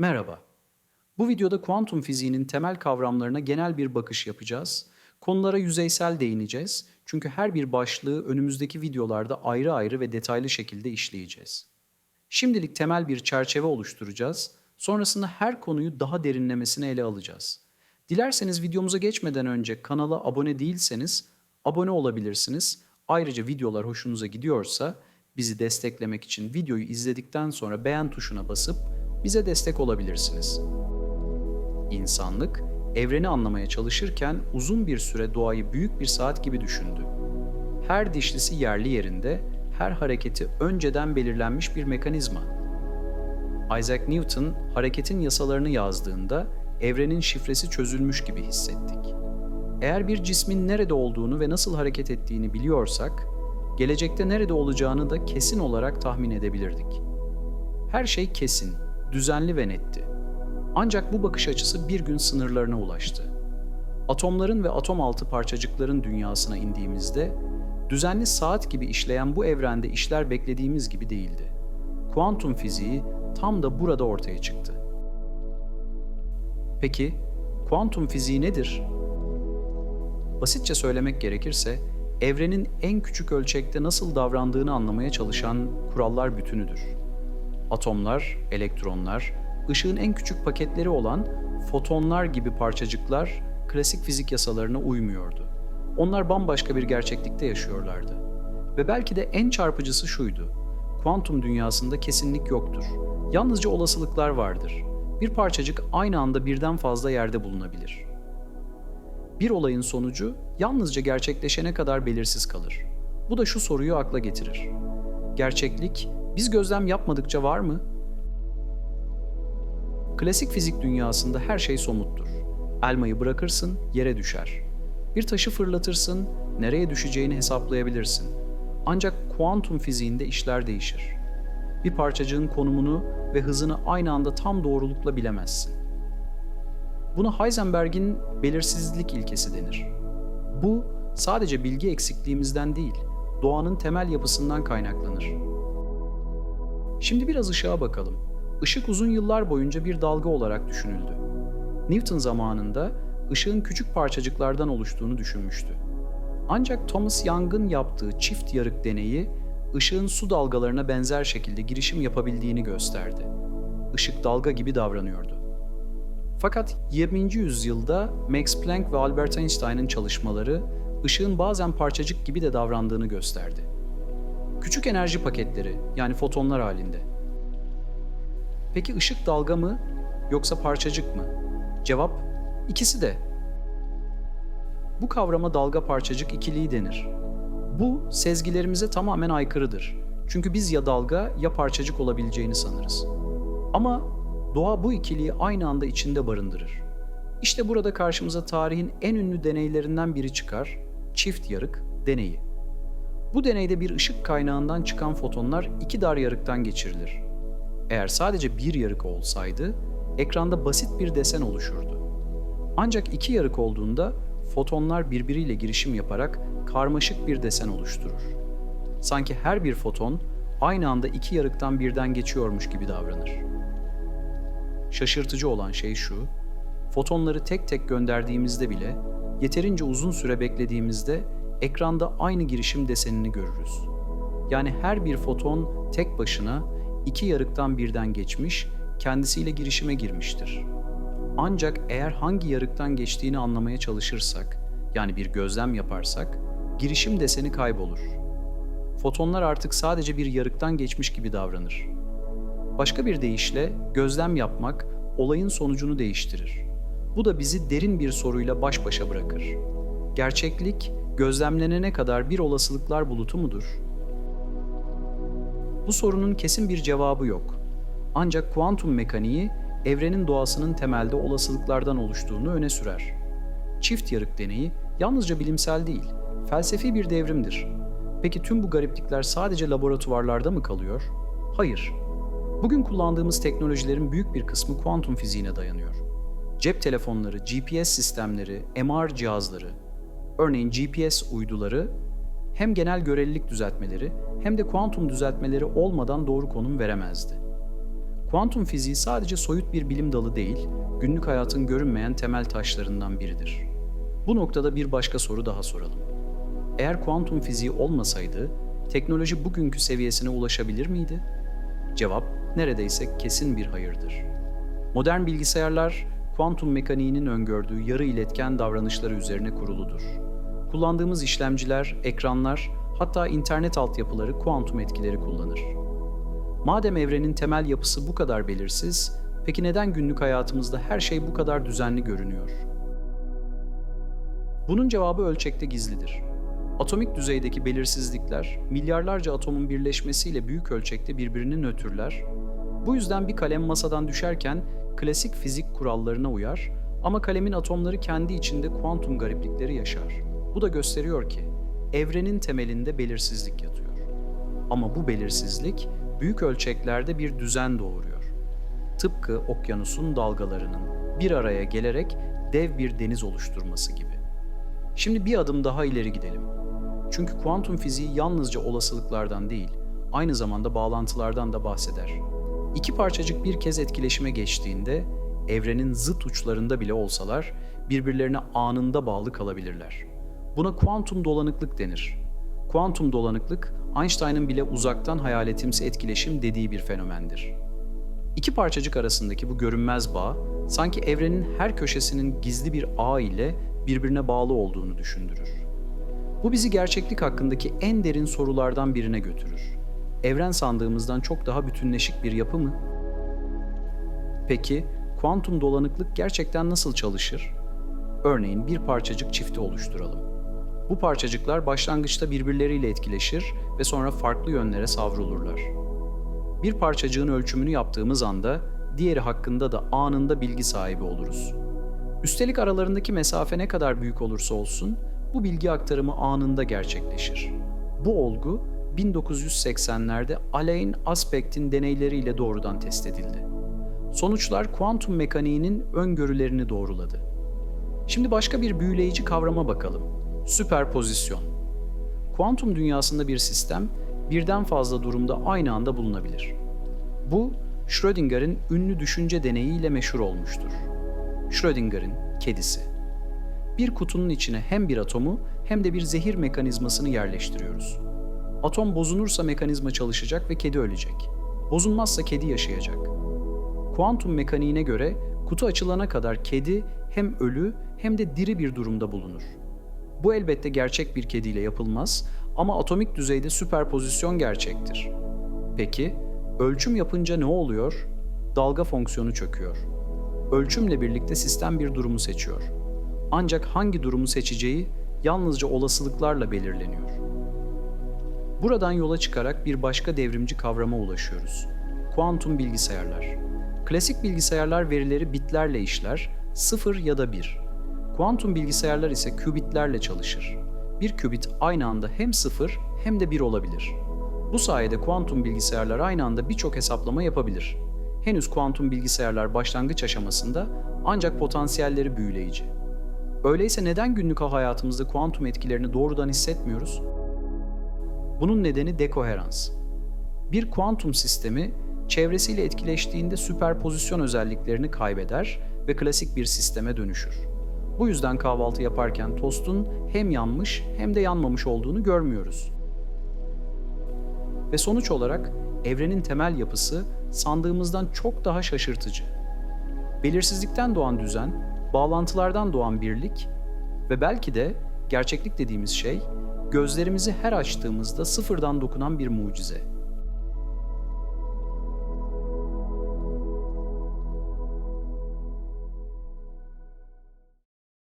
Merhaba. Bu videoda kuantum fiziğinin temel kavramlarına genel bir bakış yapacağız. Konulara yüzeysel değineceğiz. Çünkü her bir başlığı önümüzdeki videolarda ayrı ayrı ve detaylı şekilde işleyeceğiz. Şimdilik temel bir çerçeve oluşturacağız. Sonrasında her konuyu daha derinlemesine ele alacağız. Dilerseniz videomuza geçmeden önce kanala abone değilseniz abone olabilirsiniz. Ayrıca videolar hoşunuza gidiyorsa bizi desteklemek için videoyu izledikten sonra beğen tuşuna basıp bize destek olabilirsiniz. İnsanlık, evreni anlamaya çalışırken uzun bir süre doğayı büyük bir saat gibi düşündü. Her dişlisi yerli yerinde, her hareketi önceden belirlenmiş bir mekanizma. Isaac Newton hareketin yasalarını yazdığında evrenin şifresi çözülmüş gibi hissettik. Eğer bir cismin nerede olduğunu ve nasıl hareket ettiğini biliyorsak, gelecekte nerede olacağını da kesin olarak tahmin edebilirdik. Her şey kesin, düzenli ve netti. Ancak bu bakış açısı bir gün sınırlarına ulaştı. Atomların ve atom altı parçacıkların dünyasına indiğimizde, düzenli saat gibi işleyen bu evrende işler beklediğimiz gibi değildi. Kuantum fiziği tam da burada ortaya çıktı. Peki, kuantum fiziği nedir? Basitçe söylemek gerekirse, evrenin en küçük ölçekte nasıl davrandığını anlamaya çalışan kurallar bütünüdür. Atomlar, elektronlar, ışığın en küçük paketleri olan fotonlar gibi parçacıklar klasik fizik yasalarına uymuyordu. Onlar bambaşka bir gerçeklikte yaşıyorlardı. Ve belki de en çarpıcısı şuydu. Kuantum dünyasında kesinlik yoktur. Yalnızca olasılıklar vardır. Bir parçacık aynı anda birden fazla yerde bulunabilir. Bir olayın sonucu yalnızca gerçekleşene kadar belirsiz kalır. Bu da şu soruyu akla getirir. Gerçeklik biz gözlem yapmadıkça var mı? Klasik fizik dünyasında her şey somuttur. Elmayı bırakırsın, yere düşer. Bir taşı fırlatırsın, nereye düşeceğini hesaplayabilirsin. Ancak kuantum fiziğinde işler değişir. Bir parçacığın konumunu ve hızını aynı anda tam doğrulukla bilemezsin. Buna Heisenberg'in belirsizlik ilkesi denir. Bu sadece bilgi eksikliğimizden değil, doğanın temel yapısından kaynaklanır. Şimdi biraz ışığa bakalım. Işık uzun yıllar boyunca bir dalga olarak düşünüldü. Newton zamanında ışığın küçük parçacıklardan oluştuğunu düşünmüştü. Ancak Thomas Young'ın yaptığı çift yarık deneyi ışığın su dalgalarına benzer şekilde girişim yapabildiğini gösterdi. Işık dalga gibi davranıyordu. Fakat 20. yüzyılda Max Planck ve Albert Einstein'ın çalışmaları ışığın bazen parçacık gibi de davrandığını gösterdi. Küçük enerji paketleri yani fotonlar halinde. Peki ışık dalga mı yoksa parçacık mı? Cevap ikisi de. Bu kavrama dalga parçacık ikiliği denir. Bu sezgilerimize tamamen aykırıdır. Çünkü biz ya dalga ya parçacık olabileceğini sanırız. Ama doğa bu ikiliği aynı anda içinde barındırır. İşte burada karşımıza tarihin en ünlü deneylerinden biri çıkar, çift yarık deneyi. Bu deneyde bir ışık kaynağından çıkan fotonlar iki dar yarıktan geçirilir. Eğer sadece bir yarık olsaydı, ekranda basit bir desen oluşurdu. Ancak iki yarık olduğunda fotonlar birbiriyle girişim yaparak karmaşık bir desen oluşturur. Sanki her bir foton aynı anda iki yarıktan birden geçiyormuş gibi davranır. Şaşırtıcı olan şey şu, fotonları tek tek gönderdiğimizde bile yeterince uzun süre beklediğimizde ekranda aynı girişim desenini görürüz. Yani her bir foton tek başına iki yarıktan birden geçmiş, kendisiyle girişime girmiştir. Ancak eğer hangi yarıktan geçtiğini anlamaya çalışırsak, yani bir gözlem yaparsak, girişim deseni kaybolur. Fotonlar artık sadece bir yarıktan geçmiş gibi davranır. Başka bir deyişle gözlem yapmak olayın sonucunu değiştirir. Bu da bizi derin bir soruyla baş başa bırakır. Gerçeklik gözlemlenene kadar bir olasılıklar bulutu mudur? Bu sorunun kesin bir cevabı yok. Ancak kuantum mekaniği evrenin doğasının temelde olasılıklardan oluştuğunu öne sürer. Çift yarık deneyi yalnızca bilimsel değil, felsefi bir devrimdir. Peki tüm bu gariplikler sadece laboratuvarlarda mı kalıyor? Hayır. Bugün kullandığımız teknolojilerin büyük bir kısmı kuantum fiziğine dayanıyor. Cep telefonları, GPS sistemleri, MR cihazları, örneğin GPS uyduları hem genel görelilik düzeltmeleri hem de kuantum düzeltmeleri olmadan doğru konum veremezdi. Kuantum fiziği sadece soyut bir bilim dalı değil, günlük hayatın görünmeyen temel taşlarından biridir. Bu noktada bir başka soru daha soralım. Eğer kuantum fiziği olmasaydı, teknoloji bugünkü seviyesine ulaşabilir miydi? Cevap neredeyse kesin bir hayırdır. Modern bilgisayarlar, kuantum mekaniğinin öngördüğü yarı iletken davranışları üzerine kuruludur. Kullandığımız işlemciler, ekranlar, hatta internet altyapıları kuantum etkileri kullanır. Madem evrenin temel yapısı bu kadar belirsiz, peki neden günlük hayatımızda her şey bu kadar düzenli görünüyor? Bunun cevabı ölçekte gizlidir. Atomik düzeydeki belirsizlikler, milyarlarca atomun birleşmesiyle büyük ölçekte birbirini nötrler. Bu yüzden bir kalem masadan düşerken klasik fizik kurallarına uyar ama kalemin atomları kendi içinde kuantum gariplikleri yaşar. Bu da gösteriyor ki evrenin temelinde belirsizlik yatıyor. Ama bu belirsizlik büyük ölçeklerde bir düzen doğuruyor. Tıpkı okyanusun dalgalarının bir araya gelerek dev bir deniz oluşturması gibi. Şimdi bir adım daha ileri gidelim. Çünkü kuantum fiziği yalnızca olasılıklardan değil, aynı zamanda bağlantılardan da bahseder. İki parçacık bir kez etkileşime geçtiğinde, evrenin zıt uçlarında bile olsalar, birbirlerine anında bağlı kalabilirler. Buna kuantum dolanıklık denir. Kuantum dolanıklık, Einstein'ın bile uzaktan hayaletimsi etkileşim dediği bir fenomendir. İki parçacık arasındaki bu görünmez bağ, sanki evrenin her köşesinin gizli bir ağ ile birbirine bağlı olduğunu düşündürür. Bu bizi gerçeklik hakkındaki en derin sorulardan birine götürür. Evren sandığımızdan çok daha bütünleşik bir yapı mı? Peki, kuantum dolanıklık gerçekten nasıl çalışır? Örneğin bir parçacık çifti oluşturalım. Bu parçacıklar başlangıçta birbirleriyle etkileşir ve sonra farklı yönlere savrulurlar. Bir parçacığın ölçümünü yaptığımız anda diğeri hakkında da anında bilgi sahibi oluruz. Üstelik aralarındaki mesafe ne kadar büyük olursa olsun bu bilgi aktarımı anında gerçekleşir. Bu olgu 1980'lerde Alain Aspect'in deneyleriyle doğrudan test edildi. Sonuçlar kuantum mekaniğinin öngörülerini doğruladı. Şimdi başka bir büyüleyici kavrama bakalım. Süperpozisyon. Kuantum dünyasında bir sistem birden fazla durumda aynı anda bulunabilir. Bu Schrödinger'in ünlü düşünce deneyiyle meşhur olmuştur. Schrödinger'in kedisi. Bir kutunun içine hem bir atomu hem de bir zehir mekanizmasını yerleştiriyoruz. Atom bozulursa mekanizma çalışacak ve kedi ölecek. Bozulmazsa kedi yaşayacak. Kuantum mekaniğine göre kutu açılana kadar kedi hem ölü hem de diri bir durumda bulunur. Bu elbette gerçek bir kediyle yapılmaz ama atomik düzeyde süperpozisyon gerçektir. Peki, ölçüm yapınca ne oluyor? Dalga fonksiyonu çöküyor. Ölçümle birlikte sistem bir durumu seçiyor. Ancak hangi durumu seçeceği yalnızca olasılıklarla belirleniyor. Buradan yola çıkarak bir başka devrimci kavrama ulaşıyoruz. Kuantum bilgisayarlar. Klasik bilgisayarlar verileri bitlerle işler, 0 ya da 1. Kuantum bilgisayarlar ise kübitlerle çalışır. Bir kübit aynı anda hem 0 hem de 1 olabilir. Bu sayede kuantum bilgisayarlar aynı anda birçok hesaplama yapabilir. Henüz kuantum bilgisayarlar başlangıç aşamasında ancak potansiyelleri büyüleyici. Öyleyse neden günlük hayatımızda kuantum etkilerini doğrudan hissetmiyoruz? Bunun nedeni dekoherans. Bir kuantum sistemi çevresiyle etkileştiğinde süperpozisyon özelliklerini kaybeder ve klasik bir sisteme dönüşür. Bu yüzden kahvaltı yaparken tostun hem yanmış hem de yanmamış olduğunu görmüyoruz. Ve sonuç olarak evrenin temel yapısı sandığımızdan çok daha şaşırtıcı. Belirsizlikten doğan düzen, bağlantılardan doğan birlik ve belki de gerçeklik dediğimiz şey gözlerimizi her açtığımızda sıfırdan dokunan bir mucize.